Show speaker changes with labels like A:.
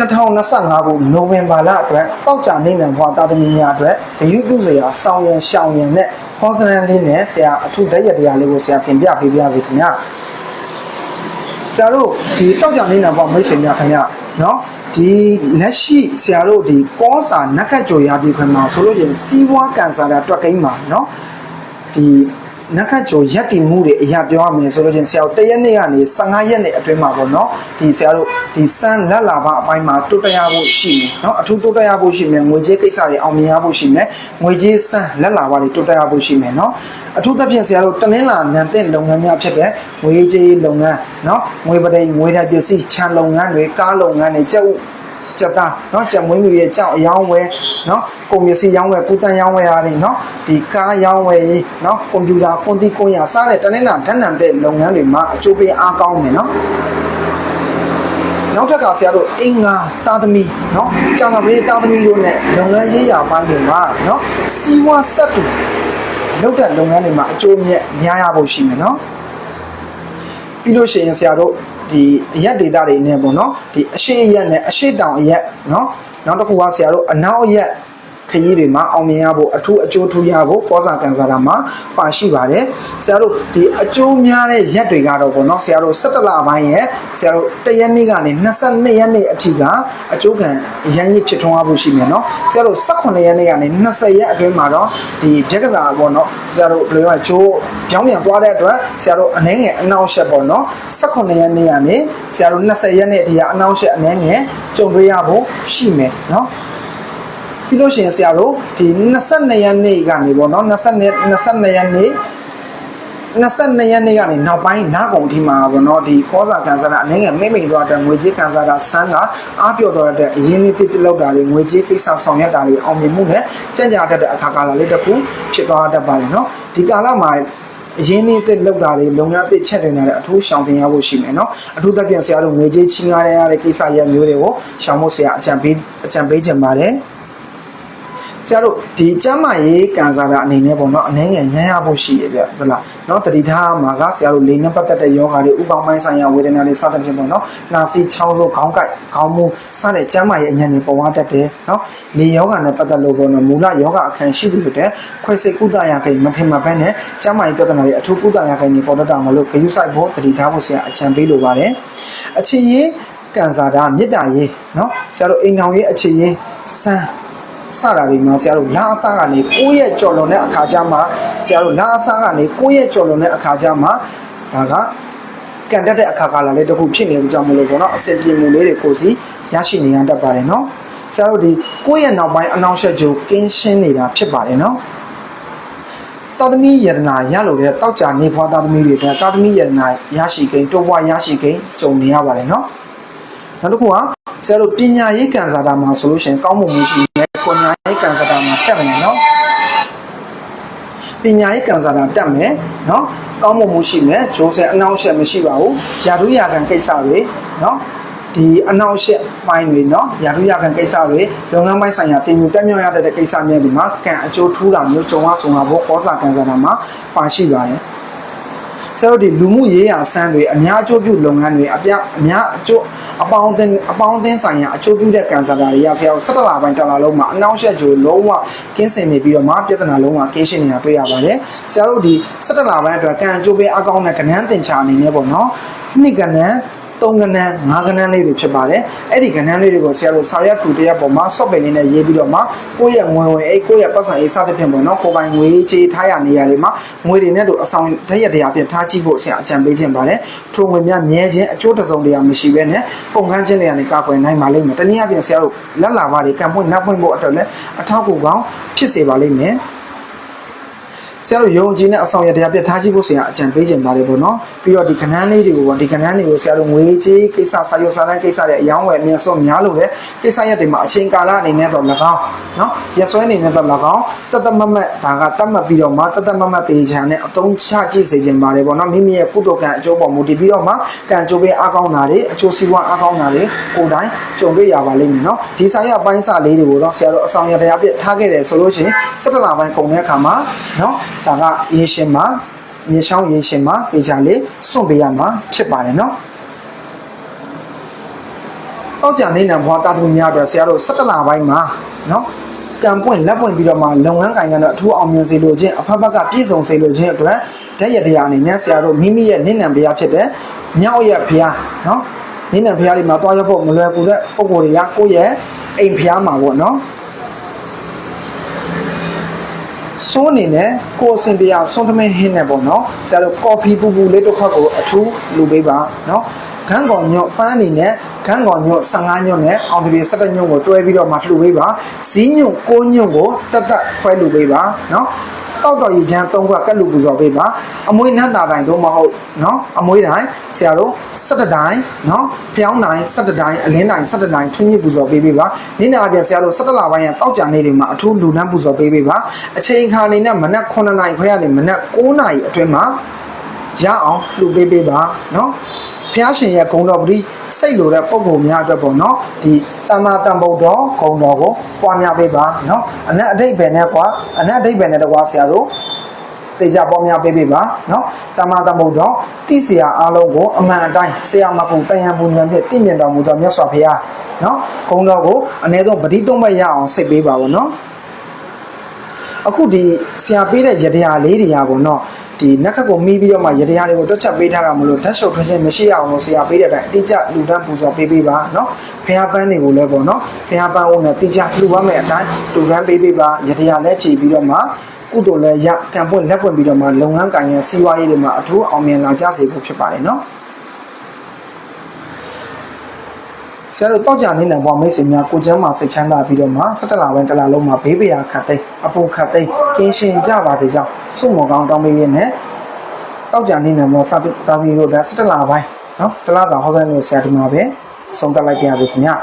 A: 2025ခုနိုဝင်ဘာလအတွက်တောက်ကြနေနံဘွားတာသမီများအတွက်ဂရုပြုစရာစောင်းရန်ရှောင်းရန်နဲ့ consonant လေးနဲ့ဆရာအထုတက်ရတရားလေးကိုဆရာပြင်ပြပေးပါစီခင်ဗျာဆရာတို့ဒီတောက်ကြနေနံဘွားမိတ်ဆွေများခင်ဗျာနော်ဒီလက်ရှိဆရာတို့ဒီကောစာနက်ခတ်ကြော်ရာဒီခွင်မှာဆိုလို့ရင်စီးပွားကန်ဆာတာတွက်ကိန်းမှာနော်ဒီ နက်ခတ်ကြော်ရက်တည်မှုတွေအရာပြောရမယ်ဆိုလို့ချင်းဆရာတို့တရက်နေ့ကနေ15ရက်နေ့အတွင်းမှာပေါ့နော်ဒီဆရာတို့ဒီစမ်းလက်လာပါအပိုင်းမှာတိုးတက်ရဖို့ရှိမယ်နော်အထူးတိုးတက်ရဖို့ရှိမယ်ငွေကြေးကိစ္စတွေအောင်မြင်ရဖို့ရှိမယ်ငွေကြေးစမ်းလက်လာပါတွေတိုးတက်ရဖို့ရှိမယ်နော်အထူးသဖြင့်ဆရာတို့တနင်္လာနံတဲ့လုပ်ငန်းများဖြစ်တဲ့ငွေကြေးလုပ်ငန်းနော်ငွေပဒိန်ငွေဓာတ်ပစ္စည်းခြံလုပ်ငန်းတွေကားလုပ်ငန်းတွေကျုပ် ကြက်သားเนาะကြက်မွေးမြူရဲ့ကြောက်အယောင်းဝဲเนาะကုန်ပစ္စည်းရောင်းဝယ်ကုသန်းရောင်းဝယ်အားတွေเนาะဒီကားရောင်းဝယ်ရေးเนาะကွန်ပျူတာကွန်တီကွန်ရစတဲ့တနင်္လာဓာတ်နံတဲ့လုပ်ငန်းတွေမှာအကျိုးပေးအားကောင်းမယ်เนาะနောက်ထပ်ကဆရာတို့အင်္ဂါတာသမီเนาะကျောင်းသားပရိတာသမီတို့ ਨੇ လုပ်ငန်းရေးရာပိုင်းတွေမှာเนาะစီဝါဆက်တူလုပ်တဲ့လုပ်ငန်းတွေမှာအကျိုးမြတ်များရဖို့ရှိမယ်เนาะ ပြီးလို့ရှိရင်ဆရာတို့ ဒီအရက်ဒေတာတွေနဲ့ပေါ့နော်ဒီအရှိအရက်နဲ့အရှိတောင်အရက်နော်နောက်တစ်ခုကဆရာတို့အနောက်အရက် ခရီးတွေမှာအောင်မြင်ရဖို့အထူးအကျိုးထူးရဖို့ကောစာကန်စာတာမှာပါရှိပါတယ်ဆရာတို့ဒီအကျိုးများတဲ့ရက်တွေကတော့ပေါ့နော်ဆရာတို့17လပိုင်းရဲ့ဆရာတို့တရက်နေ့ကနေ22ရက်နေ့အထိကအကျိုးကံအရန်ကြီးဖြစ်ထွန်းရဖို့ရှိမယ်နော်ဆရာတို့18ရက်နေ့ကနေ20ရက်အတွင်းမှာတော့ဒီပြက်ကစားပေါ့နော်ဆရာတို့ဘယ်လိုလဲကျိုးပြောင်းပြန်သွားတဲ့အတွက်ဆရာတို့အနှဲငယ်အနောက်ရှက်ပေါ့နော်18ရက်နေ့ကနေဆရာတို့20ရက်နေ့အထိကအနောက်ရှက်အနှဲငယ်ကြုံတွေ့ရဖို့ရှိမယ်နော် ပြီးလို့ရှိရင်ဆရာတို့ဒီ22ရက်နေ့ကနေပေါ့နော်22 22ရက်နေ့22ရက်နေ့ကနေနောက်ပိုင်းနားကုန်အထိမှာပေါ့နော်ဒီခေါစာကန်ဆာတာအနေငယ်မိမ့်မိန်သွားတဲ့ငွေကြေးကန်ဆာတာဆန်းကအားပြော့တော့တဲ့အရင်းနှီးတစ်ပြလောက်တာတွေငွေကြေးကိစ္စဆောင်ရွက်တာတွေအောင်မြင်မှုနဲ့ကြံ့ကြာတတ်တဲ့အခါကာလလေးတစ်ခုဖြစ်သွားတတ်ပါတယ်နော်ဒီကာလမှာအရင်းနှီးတစ်လောက်တာတွေလုပ်ငန်းတစ်ချက်တင်တာတွေအထူးရှောင်တင်ရဖို့ရှိမယ်နော်အထူးသဖြင့်ဆရာတို့ငွေကြေးချင်းကားရတဲ့ကိစ္စရပ်မျိုးတွေကိုရှောင်ဖို့ဆရာအကြံပေးအကြံပေးချင်ပါတယ် ဆရာတို့ဒီကျမ်းမာရေးကန်စာတာအနေနဲ့ပေါ့နော်အနည်းငယ်ညံ့ရဖို့ရှိရပြဟုတ်လားနော်တတိထားမှာကဆရာတို့လေနဲ့ပတ်သက်တဲ့ယောဂါတွေဥပပေါင်းပိုင်းဆိုင်ရာဝေဒနာတွေစသဖြင့်ပေါ့နော်နာစီချောင်းစိုးခေါင်းကိုက်ခေါင်းမူးစတဲ့ကျမ်းမာရေးအညံ့တွေပေါ်ဝတတ်တယ်နော်နေယောဂါနဲ့ပတ်သက်လို့ပေါ့နော်မူလယောဂါအခန်းရှိသူတွေတဲ့ခွဲစိတ်ကုသရာကိမထင်မှာပဲနဲ့ကျမ်းမာရေးပြဿနာတွေအထူးကုသရာကိတွေပေါ်တတ်တာမလို့ဂရုစိုက်ဖို့တတိထားဖို့ဆရာအကြံပေးလိုပါတယ်အခြေရင်းကန်စာတာမေတ္တာရေးနော်ဆရာတို့အိမ်ကောင်ရေးအခြေရင်းစမ်း စတာတွေမှာဆရာတို့လာအစားကနေ9ရက်ကြော်လွန်တဲ့အခါကျမှဆရာတို့လာအစားကနေ9ရက်ကြော်လွန်တဲ့အခါကျမှဒါကကန်တက်တဲ့အခါကာလလေးတစ်ခုဖြစ်နေလို့ကြောင့်မလို့ပေါ့နော်အစင်ပြေမှုလေးတွေကိုစီရရှိနေရတတ်ပါတယ်နော်ဆရာတို့ဒီ9ရက်နောက်ပိုင်းအနောက်ရှက်ကြိုကင်းရှင်းနေတာဖြစ်ပါတယ်နော်တာသမီယရနာရလို့တဲ့တောက်ကြနေဖွားတာသမီတွေအတွက်တာသမီယရနာရရှိကိန်းတိုးပွားရရှိကိန်းကြုံနေရပါတယ်နော်နောက်တစ်ခုကဆရာတို့ပညာရေးကန်စားတာမှာဆိုလို့ရှိရင်ကောင်းမှုမရှိနဲ့ ပညာရေးကန်စားတာမှာတက်မယ်နော်ပညာရေးကန်စားတာတက်မယ်နော်ကောင်းမှုမှုရှိမယ်ဂျိုးဆယ်အနောက်ရှက်မရှိပါဘူးယာတုယာကန်ကိစ္စတွေနော်ဒီအနောက်ရှက်ပိုင်းတွေเนาะယာတုယာကန်ကိစ္စတွေလုပ်ငန်းပိုင်းဆိုင်ရာတင်ယူတက်မြောက်ရတဲ့ကိစ္စမျိုးတွေမှာကံအကျိုးထူးတာမျိုးကြုံရဆုံတာဘောကောစာကန်စားတာမှာပါရှိပါတယ် ဆရာတို့ဒီလူမှုရေးရာစမ်းတွေအများအကျိုးပြုလုပ်ငန်းတွေအပြအများအကျိုးအပေါင်းအသင်းအပေါင်းအသင်းဆိုင်ရာအကျိုးပြုတဲ့ကန်ဆာတာတွေကဆရာတို့17လပိုင်းတလလုံးမှာအနောက်ရှက်ကြိုလုံးဝကင်းစင်နေပြီးတော့မှပြဿနာလုံးဝကင်းရှင်းနေတာတွေ့ရပါတယ်ဆရာတို့ဒီ17လပိုင်းအတွက်ကံအကျိုးပေးအကောင်းတဲ့ကဏ္ဍသင်္ချာအနေနဲ့ပေါ့နော်နှစ်ကဏ္ဍ သုံးကဏ္ဍငါးကဏ္ဍလေးတွေဖြစ်ပါတယ်အဲ့ဒီကဏ္ဍလေးတွေကိုဆရာတို့စာရွက်ကူတရက်ပေါ်မှာ software လေးနဲ့ရေးပြီးတော့မှကိုယ့်ရဲ့ငွေဝင်အဲ့ကိုယ့်ရဲ့ပတ်စံရေးစသဖြင့်ပေါ့နော်ကိုယ်ပိုင်ငွေချေထားရနေရတွေမှာငွေတွေနဲ့တို့အဆောင်တရက်တရာဖြင့်ထားကြည့်ဖို့ဆရာအကြံပေးခြင်းပါတယ်ထိုငွေများမြဲခြင်းအကျိုးတစုံတရာမရှိဘဲနဲ့ပုံကန်းခြင်းတွေကနေကာကွယ်နိုင်ပါလိမ့်မယ်တနည်းအားဖြင့်ဆရာတို့လက်လာပါတွေကံပွင့်နောက်ပွင့်ဖို့အတွက်လည်းအထောက်အကူကောင်းဖြစ်စေပါလိမ့်မယ် ဆရာတို့ယုံကြည်နဲ့အဆောင်ရတရားပြထားရှိဖို့ဆရာအကြံပေးခြင်းပါတယ်ပေါ့နော်ပြီးတော့ဒီခဏန်းလေးတွေကိုပေါ့ဒီခဏန်းတွေကိုဆရာတို့ငွေကြေးကိစ္စစာရွက်စာတမ်းကိစ္စတွေအယောင်းဝယ်အမြတ်စောများလို့လေကိစ္စရက်တွေမှာအချိန်ကာလအနေနဲ့တော့၎င်းနော်ရက်စွဲအနေနဲ့တော့၎င်းတတ်တမတ်မတ်ဒါကတတ်မှတ်ပြီးတော့မှတတ်တမတ်မတ်တေချာနဲ့အသုံးချကြည့်စေခြင်းပါတယ်ပေါ့နော်မိမိရဲ့ကုသိုလ်ကံအကျိုးပေါ်မူတည်ပြီးတော့မှကံအကျိုးပေးအားကောင်းတာတွေအကျိုးစီးပွားအားကောင်းတာတွေကိုယ်တိုင်ကြုံတွေ့ရပါလိမ့်မယ်နော်ဒီစာရွက်ပိုင်းစာလေးတွေကိုတော့ဆရာတို့အဆောင်ရတရားပြထားခဲ့တယ်ဆိုလို့ရှိရင်17လပိုင်းကုန်တဲ့အခါမှာနော်ဒါကရေရှင်မှာမြေချောင်းရေရှင်မှာတေချာလေးစွန့်ပေးရမှာဖြစ်ပါတယ်နော်တောက်ကြနေနံဘွားတာသမီများအတွက်ဆရာတို့17လပိုင်းမှာနော်ကံပွင့်လက်ပွင့်ပြီးတော့မှလုပ်ငန်းကိုင်ကတော့အထူးအောင်မြင်စေလိုခြင်းအဖက်ဖက်ကပြည့်စုံစေလိုခြင်းအတွက်ဓာတ်ရတရားအနေနဲ့ဆရာတို့မိမိရဲ့နိနံဘုရားဖြစ်တဲ့မြောက်ရဲ့ဘုရားနော်နိနံဘုရားလေးမှာတွားရောက်ဖို့မလွယ်ကူတဲ့ပုံကိုယ်တွေကကိုယ့်ရဲ့အိမ်ဘုရားမှာပေါ့နော် စိုးအနေနဲ့ကိုယ်အစင်ပြရဆွန်သမင်းဟင်းနဲ့ပေါ့နော်ဆရာတို့ကော်ဖီပူပူလေးတစ်ခွက်ကိုအထူးလူပေးပါနော်ခန်းကောင်ညွတ်ပန်းအနေနဲ့ခန်းကောင်ညွတ်15ညွတ်နဲ့အောင်တပြေ17ညွတ်ကိုတွဲပြီးတော့မှလှူပေးပါဇီးညွတ်6ညွတ်ကိုတက်တက်ခွဲလှူပေးပါနော် တောက်တော်ရည်ချမ်း၃ခွက်ကက်လူပူဇော်ပေးပါအမွေနတ်တာတိုင်းတို့မဟုတ်နော်အမွေတိုင်းဆရာတို့17တိုင်းနော်ဖျောင်းတိုင်း17တိုင်းအလင်းတိုင်း17တိုင်းထွန်းညစ်ပူဇော်ပေးပေးပါနေ့နာအပြင်ဆရာတို့17လပိုင်းရတောက်ကြနေတွေမှာအထူးလူနှမ်းပူဇော်ပေးပေးပါအချိန်ခါနေနဲ့မနက်9နာရီခွဲကနေမနက်9နာရီအတွင်းမှာရအောင်လှူပေးပေးပါနော် ဖျားရှင်ရဲ့ဂုံတော်ပတိစိတ်လိုတဲ့ပုံပုံများအတွက်ပေါ့နော်ဒီတမ္မာတမ္ဗုဒ္ဓဂုံတော်ကိုပွားများပေးပါနော်အနတ်အဓိပ္ပာယ်နဲ့ကွာအနတ်အဓိပ္ပာယ်နဲ့တကွာဆရာတို့တေချာပေါများပေးပေးပါနော်တမသမုတ်တော်တိဆရာအားလုံးကိုအမှန်အတိုင်းဆရာမကုံတန်ရန်ပူဉဏ်ဖြင့်တင့်မြတ်တော်မူသောမြတ်စွာဘုရားနော်ဂုံတော်ကိုအ ਨੇ ဆုံးပဋိသုံးမရအောင်စစ်ပေးပါဘောနော် အခုဒီဆရာပေးတဲ့ရတရားလေးတွေရပါတော့ဒီနက်ခတ်ကိုမီးပြီးတော့မှရတရားတွေကိုတွက်ချက်ပေးထားတာမလို့ဓာတ်ရှုပ်ထွင်းခြင်းမရှိအောင်လို့ဆရာပေးတဲ့အတိုင်းအတိအကျလူတန်းပူဇော်ပေးပေးပါเนาะဖះပန်းတွေကိုလည်းပေါ့เนาะဖះပန်းဦးနဲ့တိကျလှူပါမယ်အတိုင်းလူတန်းပေးပေးပါရတရားလည်းကြည်ပြီးတော့မှကုသိုလ်လည်းရကံပွင့်လက်ပွင့်ပြီးတော့မှလုပ်ငန်းကိုင်ငန်းစီးပွားရေးတွေမှာအထူးအောင်မြင်လာကြစေဖို့ဖြစ်ပါတယ်เนาะ ဆရာတို့တောက်ကြနေတဲ့ဘွားမိတ်ဆွေများကိုကျမ်းမှာစိတ်ချမ်းသာပြီးတော့မှ17လပိုင်းတလလုံးမှာဘေးပရာခတ်သိအဖို့ခတ်သိကင်းရှင်ကြပါစေကြောင်းစုမောကောင်းတောင်းပေးရင်းနဲ့တောက်ကြနေတဲ့ဘွားစတူတာမီတို့ဒါ17လပိုင်းနော်တလစာဟောဆိုင်လို့ဆရာဒီမှာပဲဆုံးသက်လိုက်ပါရစေခင်ဗျာ